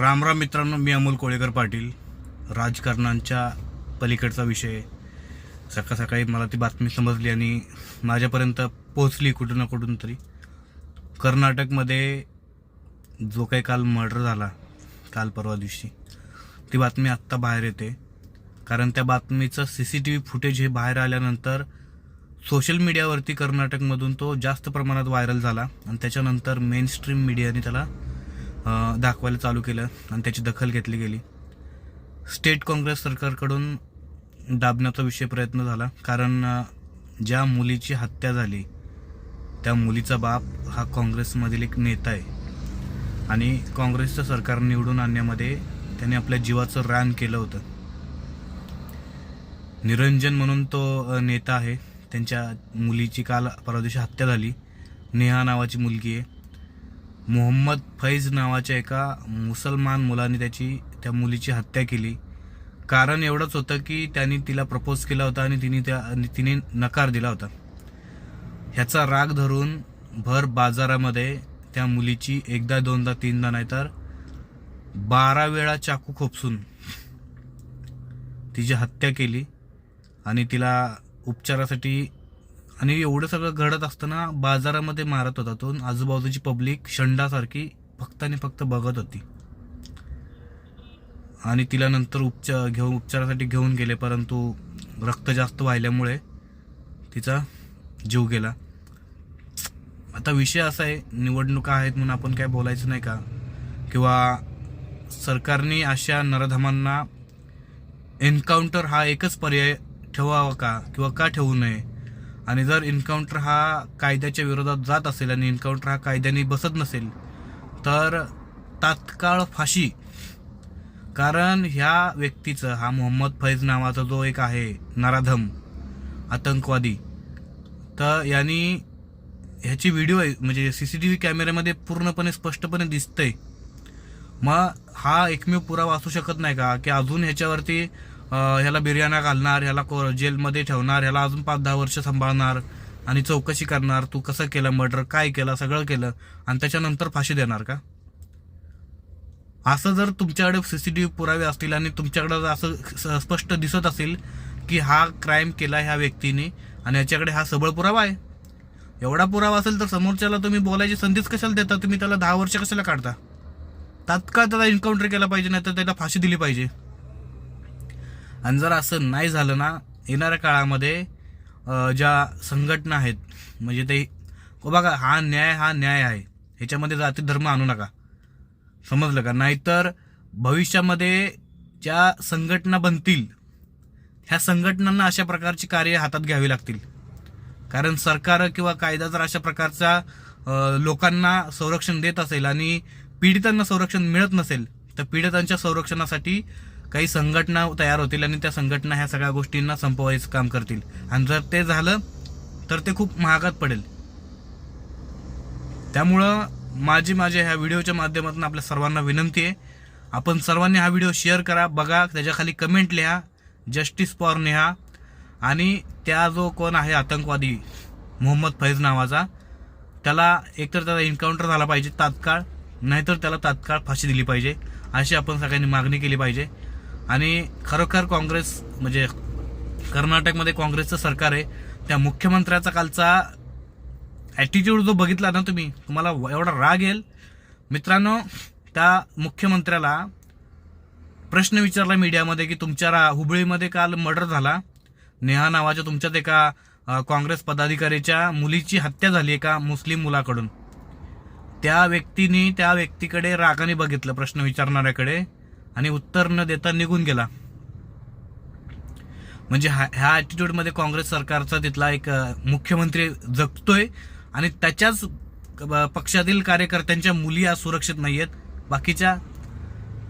राम राम मित्रांनो मी अमोल कोळेकर पाटील. राजकारणांच्या पलीकडचा विषय. सकाळ सकाळी मला ती बातमी समजली आणि माझ्यापर्यंत पोचली कुठून ना कुठून तरी. कर्नाटकमध्ये जो काही काल मर्डर झाला काल परवा दिवशी ती बातमी आत्ता बाहेर येते. कारण त्या बातमीचं C C T V footage हे बाहेर आल्यानंतर सोशल मीडियावरती कर्नाटकमधून तो जास्त प्रमाणात व्हायरल झाला आणि त्याच्यानंतर मेन स्ट्रीम मीडियाने त्याला दाखवायला चालू केलं आणि त्याची दखल घेतली गेली. स्टेट काँग्रेस सरकारकडून दाबण्याचा विषय प्रयत्न झाला कारण ज्या मुलीची हत्या झाली त्या मुलीचा बाप हा काँग्रेसमधील एक नेता आहे. आणि काँग्रेसचं सरकार निवडून आणण्यामध्ये त्याने आपल्या जीवाचं रान केलं होतं. निरंजन म्हणून तो नेता आहे. त्यांच्या मुलीची काल परवा दिवशी हत्या झाली. नेहा नावाची मुलगी आहे. मोहम्मद फैज नावाच्या एका मुसलमान मुलाने त्याची त्या मुलीची हत्या केली. कारण एवढंच होतं की त्यांनी तिला प्रपोज केला होता आणि तिने त्या तिने नकार दिला होता. ह्याचा राग धरून भर बाजारामध्ये त्या मुलीची एकदा दोनदा तीनदा नाहीतर बारा वेळा चाकू खोपसून तिची हत्या केली आणि तिला उपचारासाठी आणि एवढं सगळं घडत असताना बाजारामध्ये मारत होता तो. आजूबाजूची पब्लिक शंडासारखी फक्त आणि फक्त बघत होती. आणि तिला नंतर उपचार घेऊन उपचारासाठी घेऊन गेले परंतु रक्त जास्त वाहिल्यामुळे तिचा जीव गेला. आता विषय असा आहे निवडणुका आहेत म्हणून आपण काय बोलायचं नाही का? किंवा सरकारने अशा नरधमांना एन्काउंटर हा एकच पर्याय ठेवावा का? किंवा का ठेवू नये? आणि जर एन्काउंटर हा कायद्याच्या विरोधात जात असेल आणि एन्काउंटर हा कायद्याने बसत नसेल तर तात्काळ फाशी. कारण ह्या व्यक्तीचं हा मोहम्मद फैज नावाचा जो एक आहे नराधम आतंकवादी तर यांनी ह्याची व्हिडिओ आहे म्हणजे सी सी टी व्ही कॅमेऱ्यामध्ये पूर्णपणे स्पष्टपणे दिसतंय. मग हा एकमेव पुरावा असू शकत नाही का? की अजून ह्याच्यावरती ह्याला बिर्याणा घालणार ह्याला को- जेलमध्ये ठेवणार ह्याला अजून पाच दहा वर्ष सांभाळणार आणि चौकशी करणार तू कसं केलं मर्डर काय केलं सगळं केलं आणि त्याच्यानंतर फाशी देणार का? असं जर तुमच्याकडे सी सी टी व्ही पुरावे असतील आणि तुमच्याकडे जर असं स- स्पष्ट दिसत असेल की हा क्राईम केला ह्या व्यक्तीने आणि याच्याकडे हा सबळ पुरावा आहे. एवढा पुरावा असेल तर समोरच्याला तुम्ही बोलायची संधीच कशाला देता? तुम्ही त्याला दहा वर्ष कशाला काढता? तात्काळ त्याला एन्काउंटर केला पाहिजे नाही तर त्याला फाशी दिली पाहिजे. आणि जर असं नाही झालं ना येणाऱ्या काळामध्ये ज्या संघटना आहेत म्हणजे ते बघा हा न्याय हा न्याय आहे. ह्याच्यामध्ये जाती धर्म आणू नका. समजलं का? नाहीतर भविष्यामध्ये ज्या संघटना बनतील ह्या संघटनांना अशा प्रकारची कार्य हातात घ्यावी लागतील. कारण सरकार किंवा कायदा जर अशा प्रकारचा लोकांना संरक्षण देत असेल आणि पीडितांना संरक्षण मिळत नसेल तर पीडितांच्या संरक्षणासाठी काही संघटना तयार होतील आणि त्या संघटना ह्या सगळ्या गोष्टींना संपवायचं काम करतील. आणि जर ते झालं तर ते खूप महागात पडेल. त्यामुळं माझी माझ्या ह्या व्हिडिओच्या माध्यमातून आपल्या सर्वांना विनंती आहे आपण सर्वांनी हा व्हिडिओ शेअर करा बघा त्याच्याखाली कमेंट लिहा जस्टिस फॉर नेहा आणि त्या जो कोण आहे आतंकवादी मोहम्मद फैज नावाचा त्याला एकतर त्याला एन्काउंटर झाला पाहिजे तात्काळ नाहीतर त्याला तात्काळ फाशी दिली पाहिजे अशी आपण सगळ्यांनी मागणी केली पाहिजे. आणि खरोखर काँग्रेस म्हणजे कर्नाटकमध्ये काँग्रेसचं सरकार आहे त्या मुख्यमंत्र्याचा कालचा ॲटिट्यूड जो बघितला ना तुम्ही तुम्हाला एवढा राग येईल. मित्रांनो त्या मुख्यमंत्र्याला प्रश्न विचारला मीडियामध्ये की तुमच्या रा हुबळीमध्ये काल मर्डर झाला. नेहा नावाच्या तुमच्यात एका काँग्रेस पदाधिकाऱ्याच्या मुलीची हत्या झाली एका मुस्लिम मुलाकडून. त्या व्यक्तीने त्या व्यक्तीकडे रागाने बघितलं प्रश्न विचारणाऱ्याकडे. आणि उत्तर न देता निघून गेला. म्हणजे हा- ह्या ॲटिट्यूडमध्ये काँग्रेस सरकारचा तिथला एक मुख्यमंत्री जगतोय आणि त्याच्याच पक्षातील कार्यकर्त्यांच्या मुली आज सुरक्षित आहेत बाकीच्या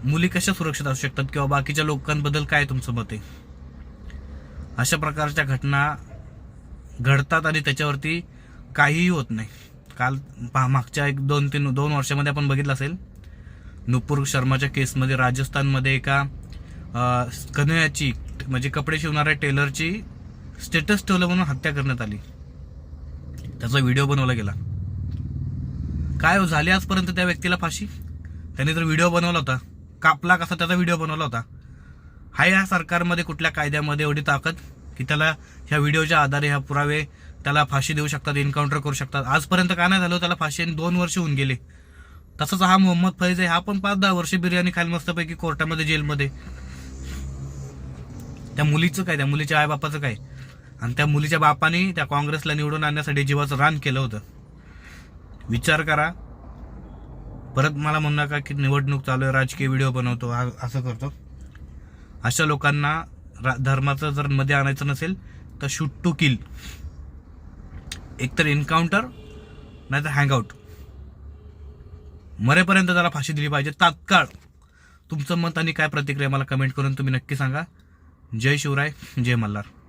मुली कशा सुरक्षित असू शकतात किंवा बाकीच्या लोकांबद्दल काय तुमचं मत आहे? अशा प्रकारच्या घटना घडतात आणि त्याच्यावरती काहीही होत नाही. काल मागच्या एक दोन तीन दोन वर्षामध्ये आपण बघितलं असेल नुपूर शर्माच्या केसमध्ये राजस्थानमध्ये एका अ, कन्हयाची म्हणजे कपडे शिवणाऱ्या टेलरची स्टेटस ठेवलं म्हणून हत्या करण्यात आली. त्याचा व्हिडिओ बनवला गेला. काय हो, झाली आजपर्यंत त्या व्यक्तीला फाशी? त्याने तर व्हिडिओ बनवला होता. कापला कसा त्याचा व्हिडिओ बनवला होता. हाय या सरकारमध्ये कुठल्या कायद्यामध्ये एवढी ताकद की त्याला ह्या व्हिडिओच्या आधारे ह्या पुरावे त्याला फाशी देऊ शकतात एन्काउंटर करू शकतात. आजपर्यंत का नाही झालं? त्याला फाशी आणि दोन वर्ष होऊन गेले. तसंच हा मोहम्मद फैज आहे. हा पण पाच दहा वर्ष बिर्याणी खाली मस्तपैकी कोर्टामध्ये जेलमध्ये. त्या मुलीचं काय? त्या मुलीच्या आईबापाचं काय? आणि त्या मुलीच्या बापाने त्या काँग्रेसला निवडून आणण्यासाठी जीवाचं रान केलं होतं. विचार करा. परत मला म्हणू नका की निवडणूक चालू आहे राजकीय व्हिडिओ बनवतो आ- असं करतो. अशा लोकांना रा- धर्माचं जर मध्ये आणायचं नसेल तर शूट टू किल एकतर एन्काउंटर नाही तर हँगआउट मरेपर्यंत त्याला फाशी दिली पाहिजे. तात्काळ. तुमचं मत आणि काय प्रतिक्रिया मला कमेंट करून तुम्ही नक्की सांगा. जय शिवराय जय मल्हार.